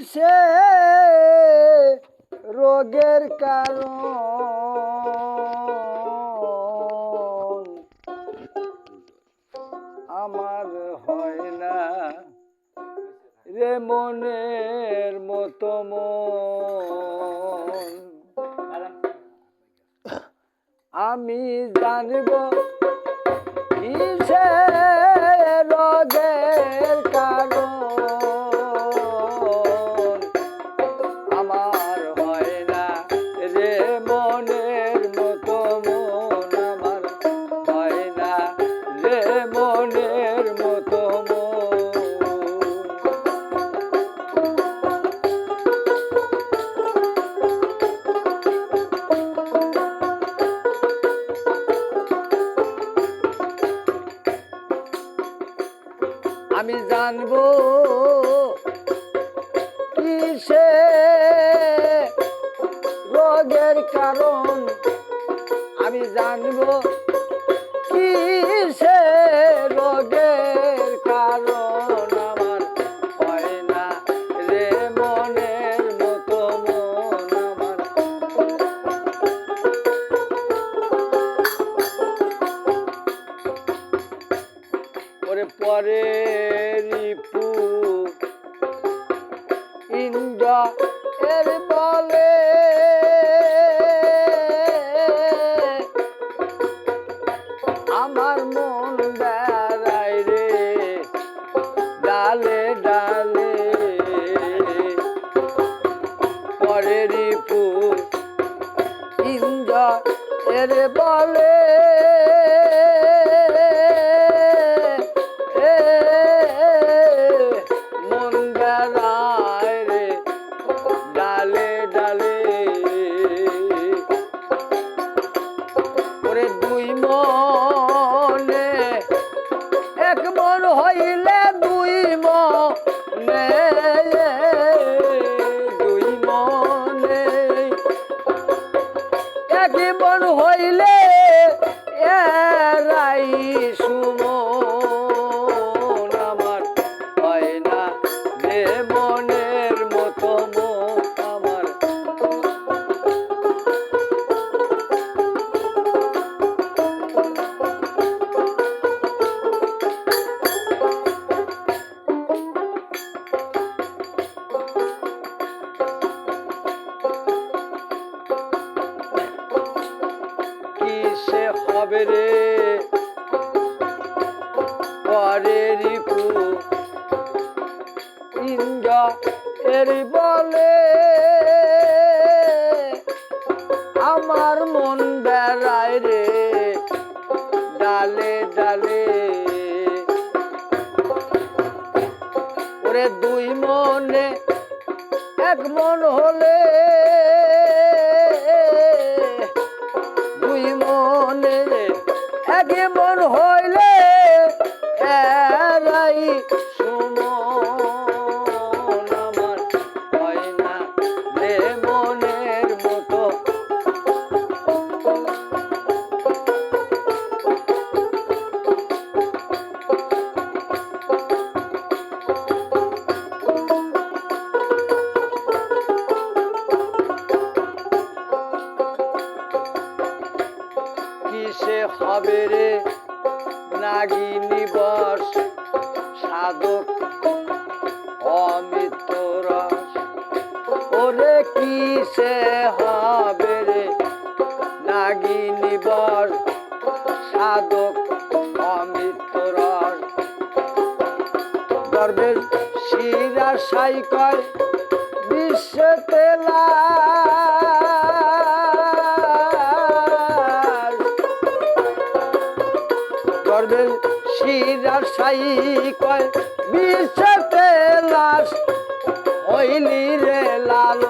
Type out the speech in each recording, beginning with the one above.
কিসে রোগের কারণ। আমার হয় না রে মনের মতো মন। আমি জানব কিসে রোগের কারণ। জানব কিসে রোগের কারণ? আমি জানব কিসে রোগের কারণ? আমার হয় না রে মনের মতো মন আমার। ওরে পরে ইন্দ্র এর বলে আমার মন বেড়াই রে ডালে ডালে। পরে রিপু ইন্দ্র এর বলে হইলে দুই মনে দুই মনে। এক মন হইলে এরাই সুমন। কিসে হবে রে। পরে রিপু ইন্দ্র এর বলে। আমার মন বেড়ায় রে ডালে ডালে। ওরে দুই মনে এক মন হলে দুই মনে এক মন হইলে কিসে হবে রে নাগিনী বস, সাধক অমিত রস। ওরে কিসে হবে রে নাগিনী বস, সাধক অমিত রস? গর্বের শিরা সাই কয়, বিশ্বেতে লাল গর্বের শিরার সাই কয় বিশ্বেতে লাশ ওই নিরে লালো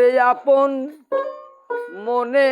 ওরে আপন মনে